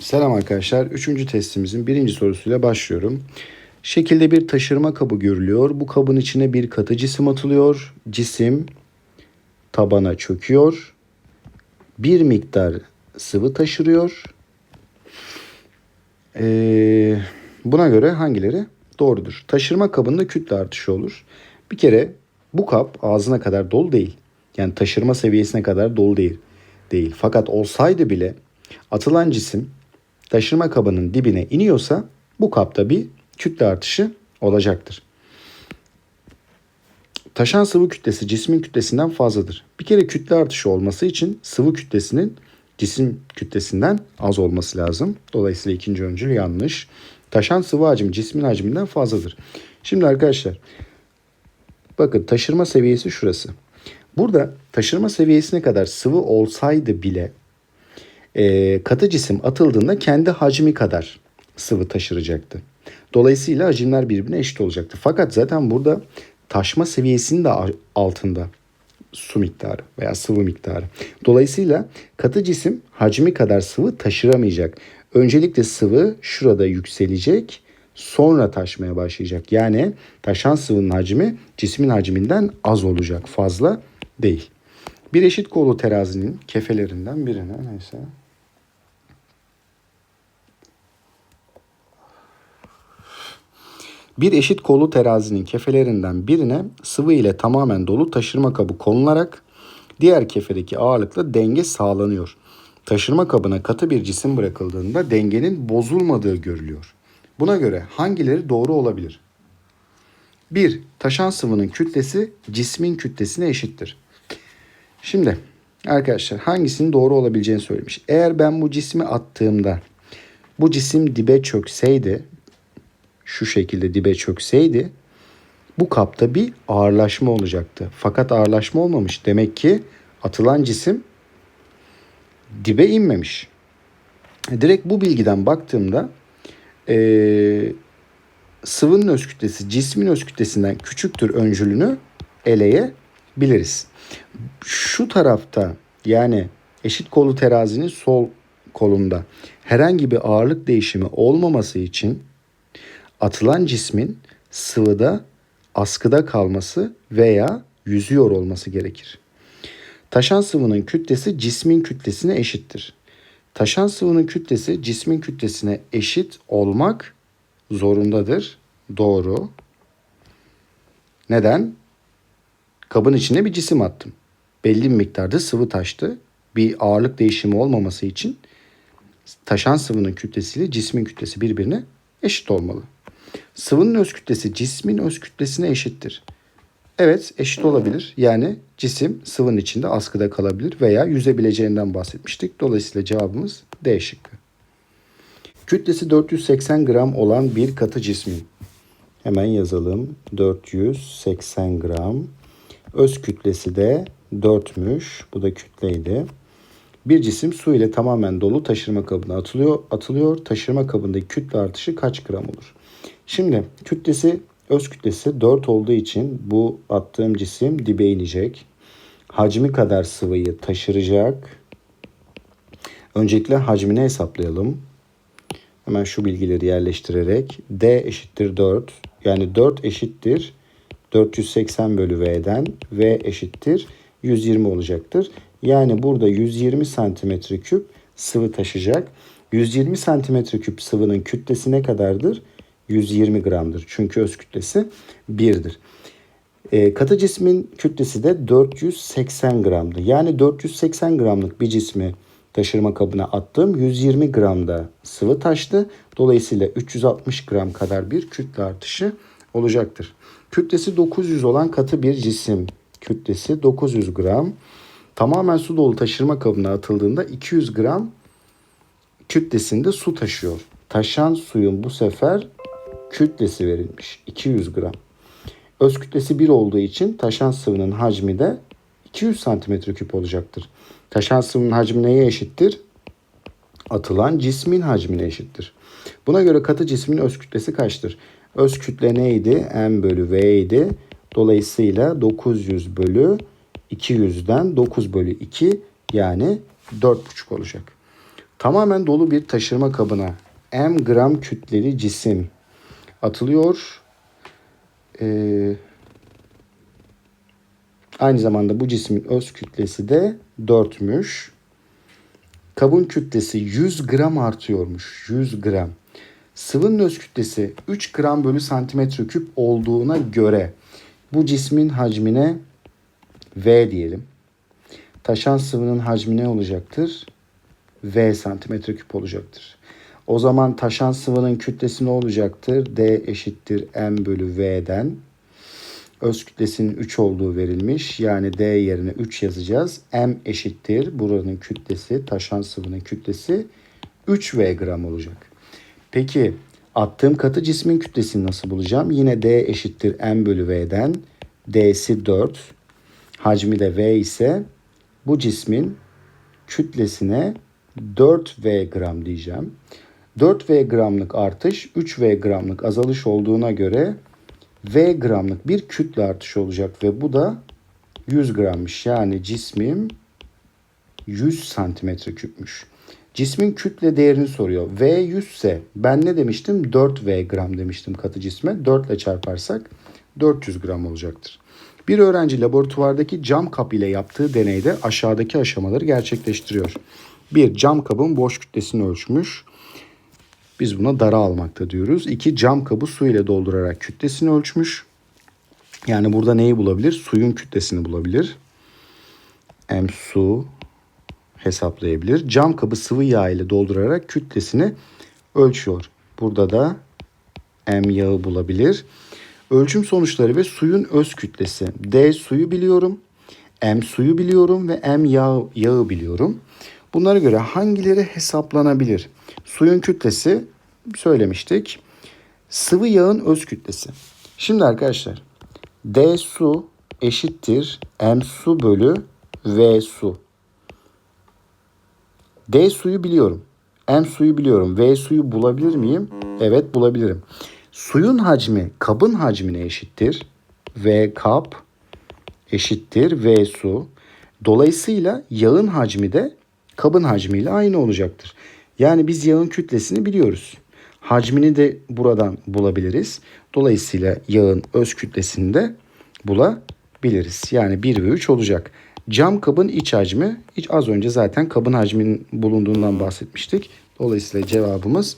Selam arkadaşlar. Üçüncü testimizin birinci sorusuyla başlıyorum. Şekilde bir taşırma kabı görülüyor. Bu kabın içine bir katı cisim atılıyor. Cisim tabana çöküyor. Bir miktar sıvı taşırıyor. Ee, buna göre hangileri doğrudur? Taşırma kabında kütle artışı olur. Bir kere bu kap ağzına kadar dolu değil. Yani taşırma seviyesine kadar dolu değil. Değil. Fakat olsaydı bile atılan cisim taşırma kabının dibine iniyorsa bu kapta bir kütle artışı olacaktır. Taşan sıvı kütlesi cismin kütlesinden fazladır. Bir kere kütle artışı olması için sıvı kütlesinin cisim kütlesinden az olması lazım. Dolayısıyla ikinci öncül yanlış. Taşan sıvı hacim cismin hacminden fazladır. Şimdi arkadaşlar bakın taşırma seviyesi şurası. Burada taşırma seviyesine kadar sıvı olsaydı bile e, katı cisim atıldığında kendi hacmi kadar sıvı taşıracaktı. Dolayısıyla hacimler birbirine eşit olacaktı. Fakat zaten burada taşma seviyesinin de altında su miktarı veya sıvı miktarı. Dolayısıyla katı cisim hacmi kadar sıvı taşıramayacak. Öncelikle sıvı şurada yükselecek, sonra taşmaya başlayacak. Yani taşan sıvının hacmi cismin hacminden az olacak, fazla değil. Bir eşit kolu terazinin kefelerinden birine neyse Bir eşit kolu terazinin kefelerinden birine sıvı ile tamamen dolu taşırma kabı konularak diğer kefedeki ağırlıkla denge sağlanıyor. Taşırma kabına katı bir cisim bırakıldığında dengenin bozulmadığı görülüyor. Buna göre hangileri doğru olabilir? 1. Taşan sıvının kütlesi cismin kütlesine eşittir. Şimdi arkadaşlar hangisinin doğru olabileceğini söylemiş. Eğer ben bu cismi attığımda bu cisim dibe çökseydi şu şekilde dibe çökseydi bu kapta bir ağırlaşma olacaktı. Fakat ağırlaşma olmamış. Demek ki atılan cisim dibe inmemiş. Direkt bu bilgiden baktığımda ee, sıvının öz kütlesi cismin öz kütlesinden küçüktür öncülünü eleyebiliriz. Şu tarafta yani eşit kolu terazinin sol kolunda herhangi bir ağırlık değişimi olmaması için atılan cismin sıvıda askıda kalması veya yüzüyor olması gerekir. Taşan sıvının kütlesi cismin kütlesine eşittir. Taşan sıvının kütlesi cismin kütlesine eşit olmak zorundadır. Doğru. Neden? Kabın içine bir cisim attım. Belli bir miktarda sıvı taştı. Bir ağırlık değişimi olmaması için taşan sıvının kütlesiyle cismin kütlesi birbirine eşit olmalı. Sıvının öz kütlesi cismin öz kütlesine eşittir. Evet eşit olabilir. Yani cisim sıvının içinde askıda kalabilir veya yüzebileceğinden bahsetmiştik. Dolayısıyla cevabımız D şıkkı. Kütlesi 480 gram olan bir katı cismin. Hemen yazalım. 480 gram. Öz kütlesi de 4'müş. Bu da kütleydi. Bir cisim su ile tamamen dolu taşırma kabına atılıyor. Atılıyor. Taşırma kabındaki kütle artışı kaç gram olur? Şimdi kütlesi öz kütlesi 4 olduğu için bu attığım cisim dibe inecek. Hacmi kadar sıvıyı taşıracak. Öncelikle hacmini hesaplayalım. Hemen şu bilgileri yerleştirerek D eşittir 4. Yani 4 eşittir 480 bölü V'den V eşittir 120 olacaktır. Yani burada 120 santimetre küp sıvı taşıyacak. 120 santimetre küp sıvının kütlesi ne kadardır? 120 gramdır. Çünkü öz kütlesi 1'dir. E, katı cismin kütlesi de 480 gramdı. Yani 480 gramlık bir cismi taşırma kabına attığım 120 gramda sıvı taştı. Dolayısıyla 360 gram kadar bir kütle artışı olacaktır. Kütlesi 900 olan katı bir cisim kütlesi 900 gram. Tamamen su dolu taşırma kabına atıldığında 200 gram kütlesinde su taşıyor. Taşan suyun bu sefer kütlesi verilmiş 200 gram. Öz kütlesi 1 olduğu için taşan sıvının hacmi de 200 santimetre küp olacaktır. Taşan sıvının hacmi neye eşittir? Atılan cismin hacmine eşittir. Buna göre katı cismin öz kütlesi kaçtır? Öz kütle neydi? M bölü V idi. Dolayısıyla 900 bölü 200'den 9 bölü 2 yani 4,5 olacak. Tamamen dolu bir taşırma kabına m gram kütleli cisim atılıyor. Ee, aynı zamanda bu cismin öz kütlesi de 4'müş. Kabın kütlesi 100 gram artıyormuş. 100 gram. Sıvının öz kütlesi 3 gram bölü santimetre küp olduğuna göre bu cismin hacmine V diyelim. Taşan sıvının hacmi ne olacaktır? V santimetre küp olacaktır. O zaman taşan sıvının kütlesi ne olacaktır? D eşittir M bölü V'den. Öz kütlesinin 3 olduğu verilmiş. Yani D yerine 3 yazacağız. M eşittir. Buranın kütlesi, taşan sıvının kütlesi 3V gram olacak. Peki attığım katı cismin kütlesini nasıl bulacağım? Yine D eşittir M bölü V'den. D'si 4. Hacmi de V ise bu cismin kütlesine 4V gram diyeceğim. 4V gramlık artış 3V gramlık azalış olduğuna göre V gramlık bir kütle artışı olacak ve bu da 100 grammış. Yani cismim 100 santimetre küpmüş. Cismin kütle değerini soruyor. V 100 ise ben ne demiştim? 4V gram demiştim katı cisme. 4 ile çarparsak 400 gram olacaktır. Bir öğrenci laboratuvardaki cam kap ile yaptığı deneyde aşağıdaki aşamaları gerçekleştiriyor. Bir cam kabın boş kütlesini ölçmüş. Biz buna dara almakta diyoruz. İki cam kabı su ile doldurarak kütlesini ölçmüş. Yani burada neyi bulabilir? Suyun kütlesini bulabilir. M su hesaplayabilir. Cam kabı sıvı yağ ile doldurarak kütlesini ölçüyor. Burada da M yağı bulabilir. Ölçüm sonuçları ve suyun öz kütlesi. D suyu biliyorum. M suyu biliyorum ve M yağı, yağı biliyorum. Bunlara göre hangileri hesaplanabilir? Suyun kütlesi söylemiştik. Sıvı yağın öz kütlesi. Şimdi arkadaşlar D su eşittir M su bölü V su. D suyu biliyorum. M suyu biliyorum. V suyu bulabilir miyim? Evet bulabilirim. Suyun hacmi kabın hacmine eşittir. V kap eşittir V su. Dolayısıyla yağın hacmi de kabın hacmiyle aynı olacaktır. Yani biz yağın kütlesini biliyoruz. Hacmini de buradan bulabiliriz. Dolayısıyla yağın öz kütlesini de bulabiliriz. Yani 1 ve 3 olacak. Cam kabın iç hacmi, hiç az önce zaten kabın hacminin bulunduğundan bahsetmiştik. Dolayısıyla cevabımız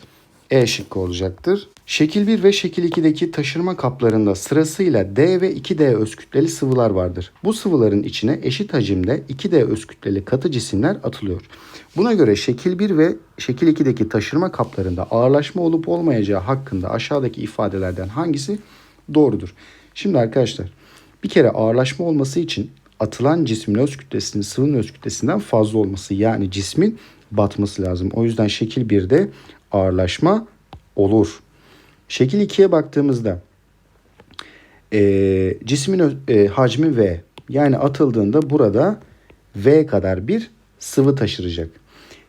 E şıkkı olacaktır. Şekil 1 ve şekil 2'deki taşırma kaplarında sırasıyla D ve 2D öz kütleli sıvılar vardır. Bu sıvıların içine eşit hacimde 2D öz kütleli katı cisimler atılıyor. Buna göre şekil 1 ve şekil 2'deki taşırma kaplarında ağırlaşma olup olmayacağı hakkında aşağıdaki ifadelerden hangisi doğrudur? Şimdi arkadaşlar bir kere ağırlaşma olması için atılan cismin öz kütlesinin sıvının öz kütlesinden fazla olması yani cismin batması lazım. O yüzden şekil 1'de ağırlaşma olur. Şekil 2'ye baktığımızda e, cismin e, hacmi V yani atıldığında burada V kadar bir sıvı taşıracak.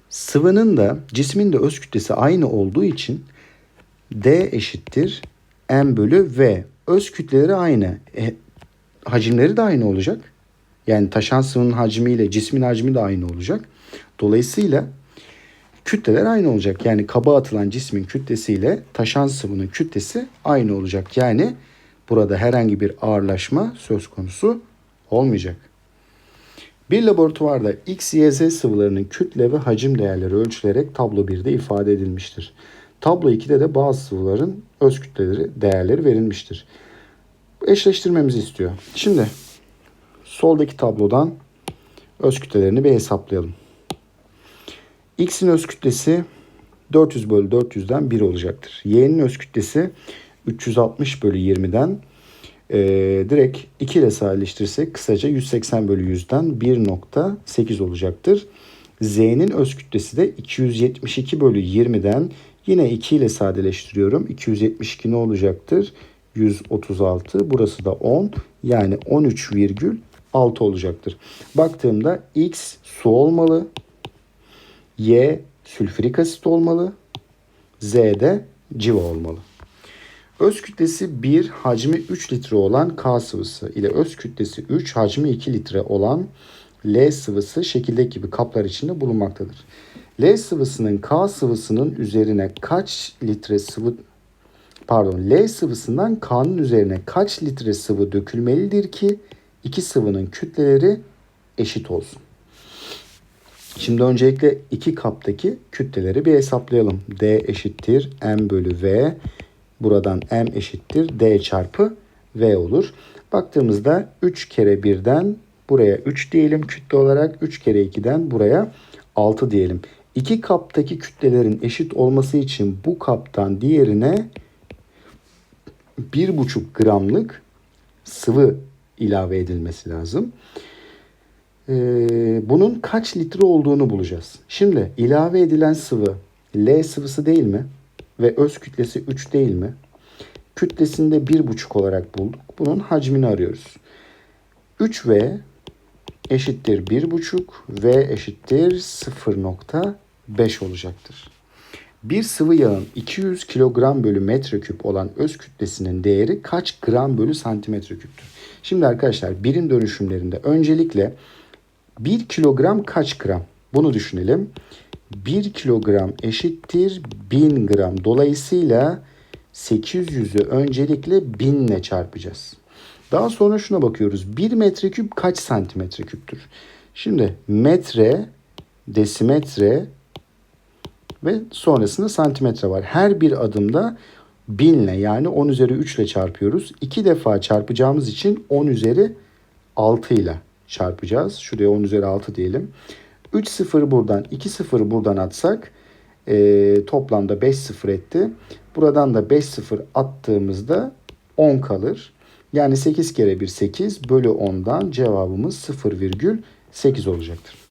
Sıvının da cismin de öz kütlesi aynı olduğu için D eşittir M bölü V. Öz kütleleri aynı. E, hacimleri de aynı olacak. Yani taşan sıvının hacmiyle cismin hacmi de aynı olacak. Dolayısıyla kütleler aynı olacak. Yani kaba atılan cismin kütlesiyle taşan sıvının kütlesi aynı olacak. Yani burada herhangi bir ağırlaşma söz konusu olmayacak. Bir laboratuvarda X, Y, Z sıvılarının kütle ve hacim değerleri ölçülerek tablo 1'de ifade edilmiştir. Tablo 2'de de bazı sıvıların öz kütleleri değerleri verilmiştir. Eşleştirmemizi istiyor. Şimdi soldaki tablodan öz kütlelerini bir hesaplayalım. X'in öz kütlesi 400 bölü 400'den 1 olacaktır. Y'nin öz kütlesi 360 bölü 20'den e, direkt 2 ile sadeleştirirsek kısaca 180 bölü 100'den 1.8 olacaktır. Z'nin öz kütlesi de 272 bölü 20'den yine 2 ile sadeleştiriyorum. 272 ne olacaktır? 136 burası da 10 yani 13,6 olacaktır. Baktığımda X su olmalı. Y sülfürik asit olmalı. Z de civa olmalı. Öz kütlesi 1, hacmi 3 litre olan K sıvısı ile öz kütlesi 3, hacmi 2 litre olan L sıvısı şekildeki gibi kaplar içinde bulunmaktadır. L sıvısının K sıvısının üzerine kaç litre sıvı pardon L sıvısından K'nın üzerine kaç litre sıvı dökülmelidir ki iki sıvının kütleleri eşit olsun. Şimdi öncelikle iki kaptaki kütleleri bir hesaplayalım. D eşittir M bölü V. Buradan M eşittir D çarpı V olur. Baktığımızda 3 kere 1'den buraya 3 diyelim kütle olarak. 3 kere 2'den buraya 6 diyelim. İki kaptaki kütlelerin eşit olması için bu kaptan diğerine 1,5 gramlık sıvı ilave edilmesi lazım. Ee, bunun kaç litre olduğunu bulacağız. Şimdi ilave edilen sıvı L sıvısı değil mi? Ve öz kütlesi 3 değil mi? Kütlesini de 1,5 olarak bulduk. Bunun hacmini arıyoruz. 3V eşittir 1,5 V eşittir 0,5 olacaktır. Bir sıvı yağın 200 kilogram bölü metreküp olan öz kütlesinin değeri kaç gram bölü santimetre küptür? Şimdi arkadaşlar birim dönüşümlerinde öncelikle 1 kilogram kaç gram? Bunu düşünelim. 1 kilogram eşittir 1000 gram. Dolayısıyla 800'ü öncelikle 1000 ile çarpacağız. Daha sonra şuna bakıyoruz. 1 metreküp kaç santimetre küptür? Şimdi metre, desimetre ve sonrasında santimetre var. Her bir adımda 1000 ile yani 10 üzeri 3 ile çarpıyoruz. İki defa çarpacağımız için 10 üzeri 6 ile çarpacağız. Şuraya 10 üzeri 6 diyelim. 3 sıfırı buradan 2 sıfırı buradan atsak e, toplamda 5 sıfır etti. Buradan da 5 sıfır attığımızda 10 kalır. Yani 8 kere 1 8 bölü 10'dan cevabımız 0,8 olacaktır.